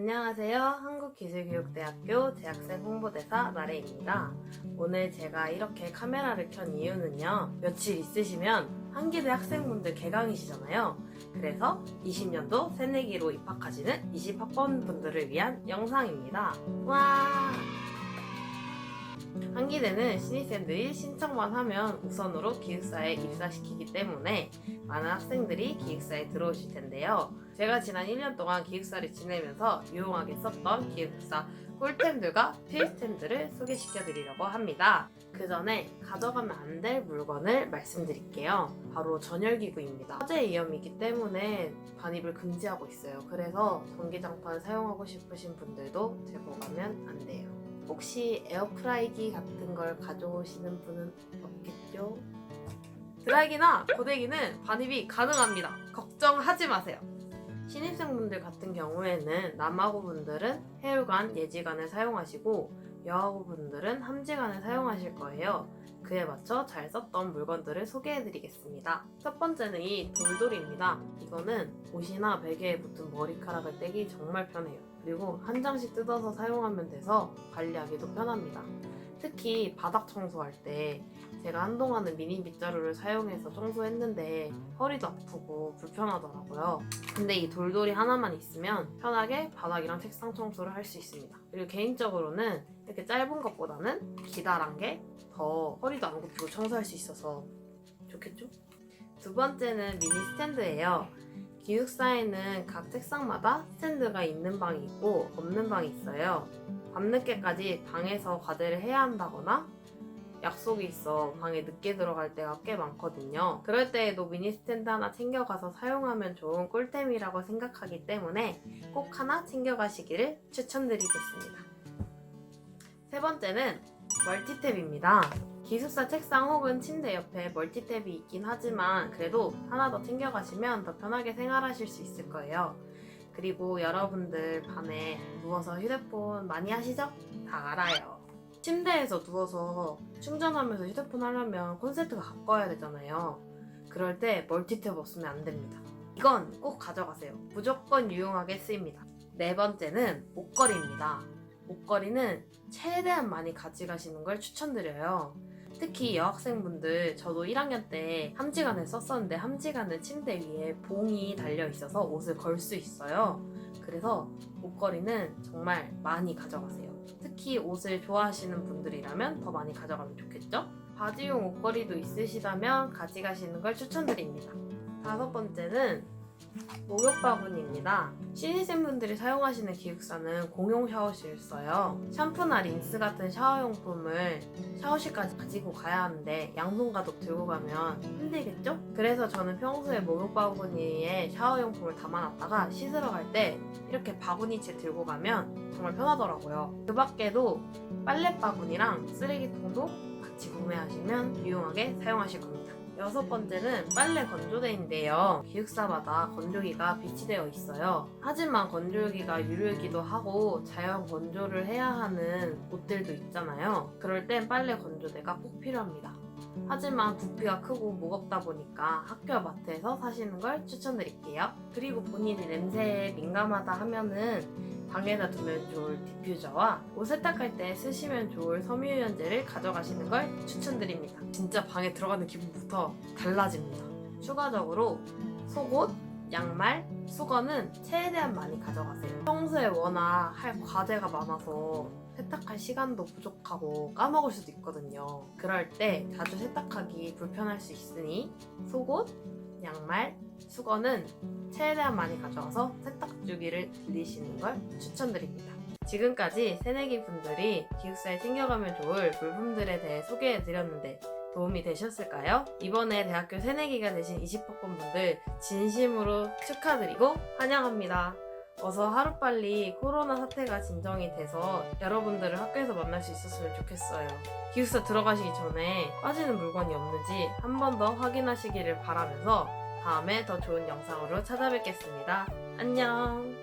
안녕하세요. 한국기술교육대학교 재학생 홍보대사 나래입니다. 오늘 제가 이렇게 카메라를 켠 이유는요. 며칠 있으시면 한기대 학생분들 개강이시잖아요. 그래서 20년도 새내기로 입학하시는 20학번 분들을 위한 영상입니다. 와! 한기대는 신입생들이 신청만 하면 우선으로 기숙사에 입사시키기 때문에 많은 학생들이 기숙사에 들어오실 텐데요. 제가 지난 1년 동안 기숙사를 지내면서 유용하게 썼던 기숙사 꿀템들과 필템들을 소개시켜 드리려고 합니다. 그 전에 가져가면 안 될 물건을 말씀드릴게요. 바로 전열기구입니다. 화재 위험이기 때문에 반입을 금지하고 있어요. 그래서 전기장판 사용하고 싶으신 분들도 들고 가면 안 돼요. 혹시 에어프라이기 같은 걸 가져오시는 분은 없겠죠? 드라이기나 고데기는 반입이 가능합니다. 걱정하지 마세요. 신입생분들 같은 경우에는 남아고분들은 해울관, 예지관을 사용하시고 여아고분들은 함지관을 사용하실 거예요. 그에 맞춰 잘 썼던 물건들을 소개해드리겠습니다. 첫 번째는 이 돌돌이입니다. 이거는 옷이나 베개에 붙은 머리카락을 떼기 정말 편해요. 그리고 한 장씩 뜯어서 사용하면 돼서 관리하기도 편합니다. 특히 바닥 청소할 때 제가 한동안은 미니 빗자루를 사용해서 청소했는데 허리도 아프고 불편하더라고요. 근데 이 돌돌이 하나만 있으면 편하게 바닥이랑 책상 청소를 할 수 있습니다. 그리고 개인적으로는 이렇게 짧은 것보다는 기다란 게 더 허리도 안 굽히고 청소할 수 있어서 좋겠죠? 두 번째는 미니 스탠드예요. 기숙사에는 각 책상마다 스탠드가 있는 방이 있고 없는 방이 있어요. 밤늦게까지 방에서 과제를 해야 한다거나 약속이 있어 방에 늦게 들어갈 때가 꽤 많거든요. 그럴 때에도 미니 스탠드 하나 챙겨가서 사용하면 좋은 꿀템이라고 생각하기 때문에 꼭 하나 챙겨가시기를 추천드리겠습니다. 세 번째는 멀티탭입니다. 기숙사 책상 혹은 침대 옆에 멀티탭이 있긴 하지만 그래도 하나 더 챙겨가시면 더 편하게 생활하실 수 있을 거예요. 그리고 여러분들 밤에 누워서 휴대폰 많이 하시죠? 다 알아요. 침대에서 누워서 충전하면서 휴대폰 하려면 콘센트가 가까워야 되잖아요. 그럴 때 멀티탭 없으면 안 됩니다. 이건 꼭 가져가세요. 무조건 유용하게 쓰입니다. 네 번째는 목걸이입니다. 목걸이는 최대한 많이 가져가시는 걸 추천드려요. 특히 여학생분들, 저도 1학년 때 함지관을 썼었는데 함지관은 침대 위에 봉이 달려 있어서 옷을 걸 수 있어요. 그래서 목걸이는 정말 많이 가져가세요. 특히 옷을 좋아하시는 분들이라면 더 많이 가져가면 좋겠죠? 바지용 옷걸이도 있으시다면 가져가시는 걸 추천드립니다. 다섯 번째는 목욕 바구니입니다. 신입생 분들이 사용하시는 기숙사는 공용 샤워실 써요. 샴푸나 린스 같은 샤워용품을 샤워실까지 가지고 가야 하는데 양손 가득 들고 가면 힘들겠죠? 그래서 저는 평소에 목욕 바구니에 샤워용품을 담아놨다가 씻으러 갈 때 이렇게 바구니채 들고 가면 정말 편하더라고요. 그 밖에도 빨래 바구니랑 쓰레기통도 같이 구매하시면 유용하게 사용하실 겁니다. 여섯 번째는 빨래 건조대인데요. 기숙사마다 건조기가 비치되어 있어요. 하지만 건조기가 유료이기도 하고 자연 건조를 해야 하는 곳들도 있잖아요. 그럴 땐 빨래 건조대가 꼭 필요합니다. 하지만 부피가 크고 무겁다 보니까 학교 마트에서 사시는 걸 추천드릴게요. 그리고 본인이 냄새에 민감하다 하면은 방에다 두면 좋을 디퓨저와 옷 세탁할 때 쓰시면 좋을 섬유유연제를 가져가시는 걸 추천드립니다. 진짜 방에 들어가는 기분부터 달라집니다. 추가적으로 속옷, 양말, 수건은 최대한 많이 가져가세요. 평소에 워낙 할 과제가 많아서 세탁할 시간도 부족하고 까먹을 수도 있거든요. 그럴 때 자주 세탁하기 불편할 수 있으니 속옷, 양말, 수건은 최대한 많이 가져와서 세탁 주기를 늘리시는 걸 추천드립니다. 지금까지 새내기 분들이 기숙사에 챙겨가면 좋을 물품들에 대해 소개해드렸는데 도움이 되셨을까요? 이번에 대학교 새내기가 되신 20학번 분들 진심으로 축하드리고 환영합니다. 어서 하루빨리 코로나 사태가 진정이 돼서 여러분들을 학교에서 만날 수 있었으면 좋겠어요. 기숙사 들어가시기 전에 빠지는 물건이 없는지 한 번 더 확인하시기를 바라면서 다음에 더 좋은 영상으로 찾아뵙겠습니다. 안녕.